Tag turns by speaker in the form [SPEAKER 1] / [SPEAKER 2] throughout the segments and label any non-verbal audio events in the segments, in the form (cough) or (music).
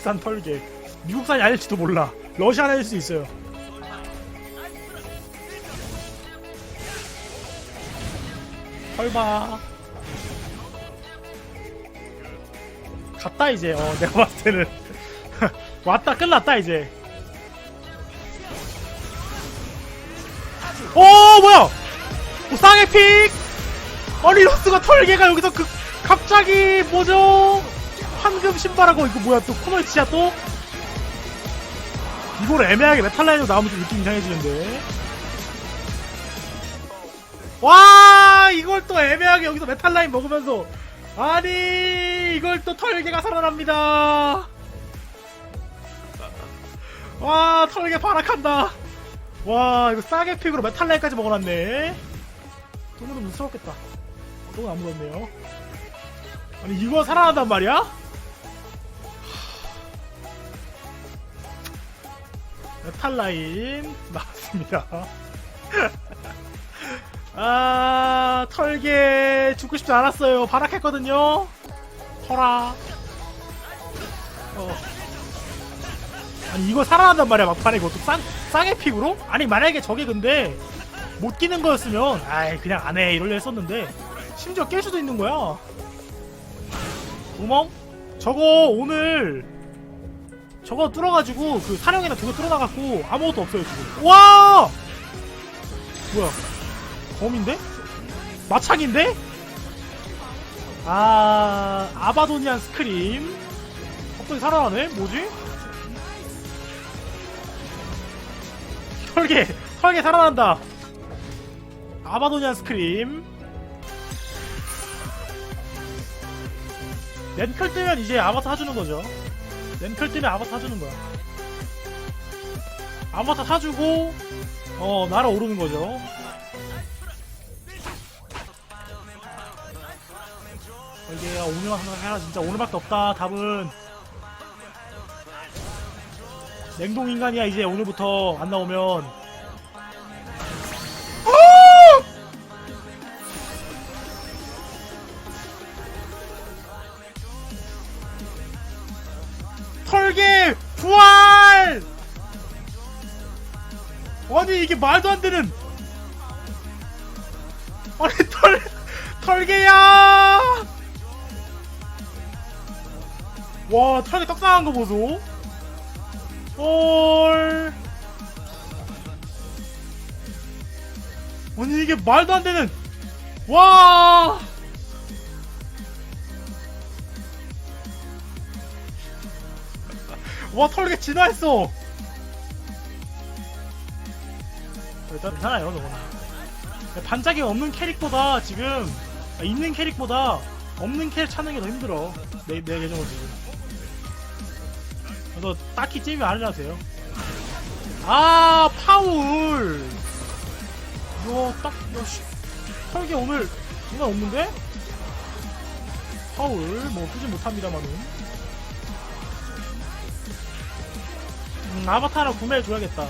[SPEAKER 1] 미국산 털개. 미국산이 아닐지도 몰라. 러시아나 일 수도 있어요. 털봐. 갔다 이제. 어, (laughs) 내가 봤을 때는 (laughs) 왔다 끝났다 이제. 오 뭐야? 오, 쌍의 픽. 아니 로스가 털개가 여기서 그 갑자기 뭐죠? 황금 신발하고 이거 뭐야 또 코너에 치야 또? 이걸 애매하게 메탈라인으로 나오면 좀 느낌 이상해지는데. 와 이걸 또 애매하게 여기서 메탈라인 먹으면서 아니 이걸 또 털개가 살아납니다. 와 털개 발악한다. 와 이거 싸게 픽으로 메탈라인까지 먹어놨네. 돈은 무서웠겠다. 돈은 안 묻었네요. 아니 이거 살아난단 말이야? 메탈라인 (laughs) 나왔습니다. (laughs) 아 털개 죽고 싶지 않았어요. 발악했거든요. 털아. 어. 아니 이거 살아난단 말이야 막판에 이것도 쌍 쌍의 픽으로? 아니 만약에 저게 근데 못 끼는 거였으면 아이 그냥 안 해 이럴려 했었는데 심지어 깰 수도 있는 거야. 구멍? 저거 오늘 저거 뚫어가지고 그 사령이나 두개 뚫어나갔고 아무것도 없어요 지금. 와! 뭐야? 검인데? 마창인데? 아 아바도니안 스크림 갑자기 살아나네? 뭐지? 털개 털개 살아난다 아바도니안 스크림 렌클 뜨면 이제 아바타 사주는 거죠 렌클 뜨면 아바타 사주는 거야. 아바타 사주고 어 날아오르는 거죠. 이게 오늘만 생각해라 진짜 오늘밖에 없다 답은. 냉동 인간이야 이제 오늘부터 안 나오면 털개 부활! 아니 이게 말도 안 되는. 아니 털 털개야! 와 털개 떡상한 거 보소. 헐. 아니 이게 말도 안 되는. 와 와 털개 진화했어. 일단 괜찮아요 저거는. 반짝이 없는 캐릭보다 지금. 아, 있는 캐릭보다. 없는 캐릭 찾는 게 더 힘들어. 내, 내 계정은 지금. 그래서 딱히 찜이 안 하세요? 아 파울! 이거 딱 야, 씨, 털개 오늘 장난 없는데? 파울 뭐 쓰진 못합니다만은 음, 아바타 하나 구매해줘야겠다.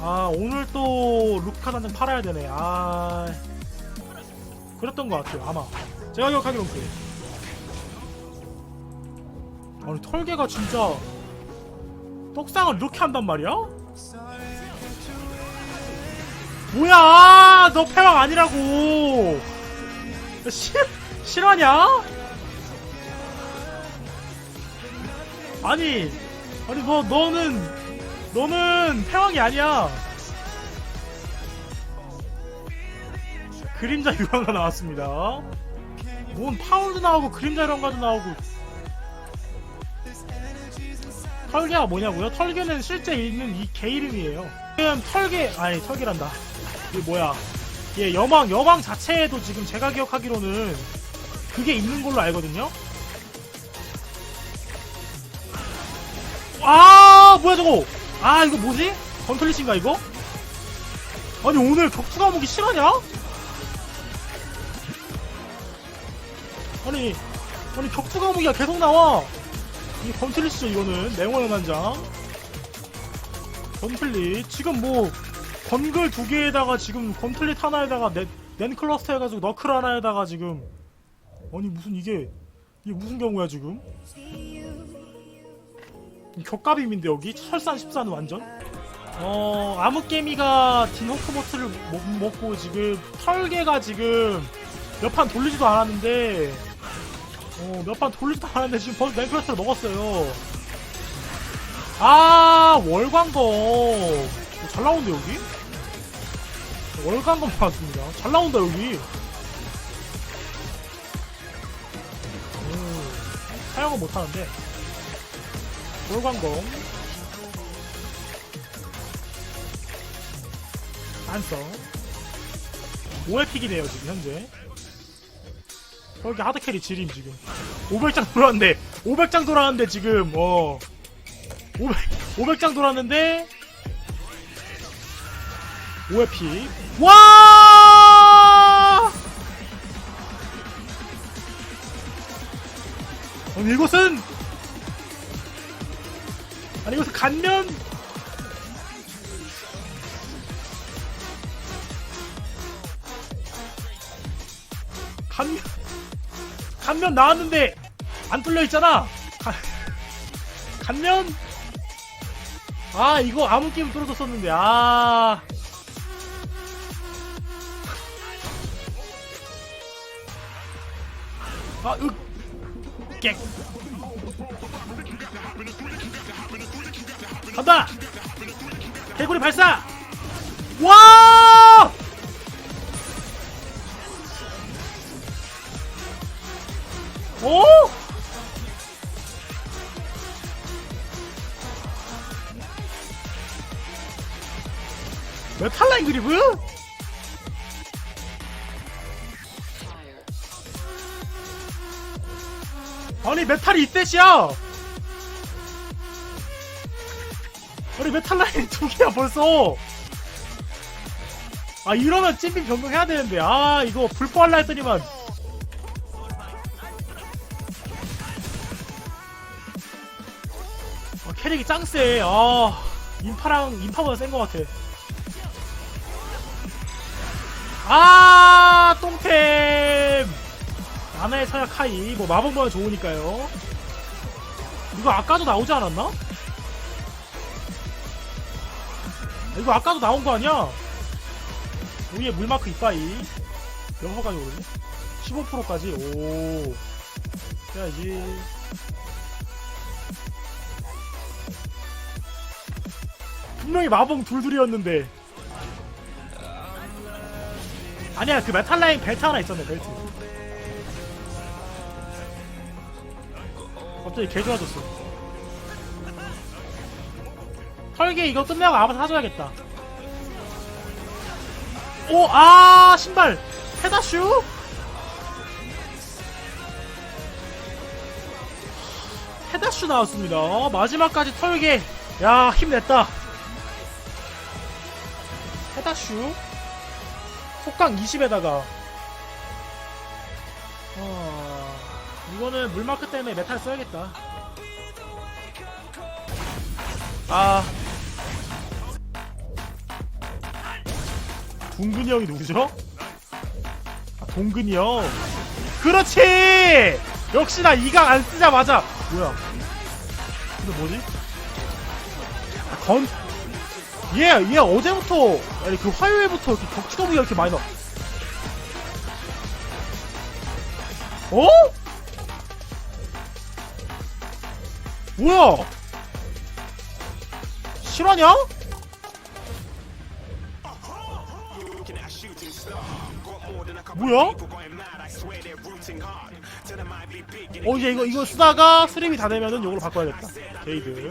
[SPEAKER 1] 아, 오늘 또 루카 단장 팔아야 되네. 아. 그랬던 것 같아요, 아마. 제가 기억하기론 그래. 아니, 털개가 진짜. 떡상을 이렇게 한단 말이야? 뭐야! 너 패왕 아니라고! 실, 실화냐? 아니, 아니 너 너는 너는 패왕이 아니야. 그림자 유황가 나왔습니다. 뭔 파울도 나오고 그림자 유황가도 나오고. 털개가 뭐냐고요? 털개는 실제 있는 이 개 이름이에요. 지금 털개 아니 털개란다. 이게 뭐야? 예 여왕 여왕 자체에도 지금 제가 기억하기로는 그게 있는 걸로 알거든요. 아 뭐야 저거. 아 이거 뭐지? 건틀리신가 이거? 아니 오늘 격투 과목이 실화냐? 아니 아니 격투 과목이가 계속 나와. 이 건틀리시죠 이거는. 냉원의 난장. 건틀리. 지금 뭐 건글 두 개에다가 지금 건틀릿 하나에다가 넷, 넷 클러스터 해가지고 너클 하나에다가 지금. 아니 무슨 이게 이게 무슨 경우야 지금 격갑임인데 여기? 철산 14는 완전? 어 아무개미가 딘호크모트를 못 먹고 지금 털개가 지금 몇 판 돌리지도 않았는데 어 몇 판 돌리지도 않았는데 지금 벌써 랭크레스를 먹었어요. 아 월광검. 어, 잘 나온대 여기? 월광검 나왔습니다. 잘 나온다 여기. 오, 사용은 못하는데 월광검 안써 5회픽이네요 지금 현재. 여기 하드캐리 지림 지금. 500장 돌았는데 500장 돌았는데 지금 어. 500, 500장 돌았는데 5회픽. 와! 아니 이것은 간면! 간면 간면 나왔는데 안 뚫려 있잖아! 가- 간면! 아 이거 아무 게임 뚫어줬었는데 아. 아, 윽, 객. 간다! 개구리 발사! 와! 오! 메탈라인 그리브? 아니 메탈이 이셋이야 아니 메탈라인 (laughs) 두 개야 벌써. 아 이러면 찐빙 변경해야 되는데. 아 이거 불포할라 했더니만. 아, 캐릭이 짱세. 아 인파랑 인파보다 센 것 같아. 아 똥템! 나나의 서약 카이. 뭐 마법만 좋으니까요. 이거 아까도 나오지 않았나? 이거 아까도 나온 거 아니야? 위에 물마크 이빠이. 몇 호까지 오르지? 15%까지. 오. 해야지. 분명히 마봉 둘둘이었는데. 아니야 그 메탈라인 벨트 하나 있었네 벨트. 갑자기 개 좋아졌어 털개 이거 끝내고 아마 사줘야겠다 오, 아, 신발! 페다슈? 페다슈 나왔습니다. 마지막까지 털게. 야, 힘냈다. 페다슈? 속강 20에다가. 어, 이거는 물마크 때문에 메탈 써야겠다. 아, 동근이 형이 누구죠? 아, 동근이 형. 그렇지! 역시나 이강 안 쓰자마자. 뭐야? 근데 뭐지? 아, 건. 얘, 얘 어제부터, 아니 그 화요일부터 이렇게 격투더블이 이렇게 많이 나. 어? 뭐야? 실화냐? 뭐야? 어 이제 이거 이거 쓰다가 수립이 다 되면은 이걸로 바꿔야겠다. 게이드.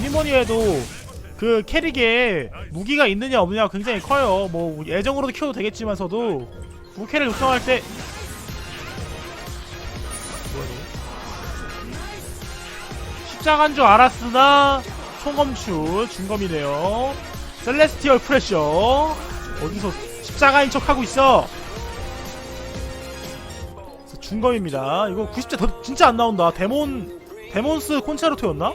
[SPEAKER 1] 니머니 해도 그 캐릭에 무기가 있느냐 없느냐 굉장히 커요. 뭐 예정으로도 키워도 되겠지만서도 무캐를 육성할 때 뭐야? 십자가인 줄 알았으나 총검추 중검이네요. 셀레스티얼 프레셔 어디서 십자가인 척 하고 있어? 중검입니다. 이거 90대 더 진짜 안 나온다. 데몬 데몬스 콘체르토였나?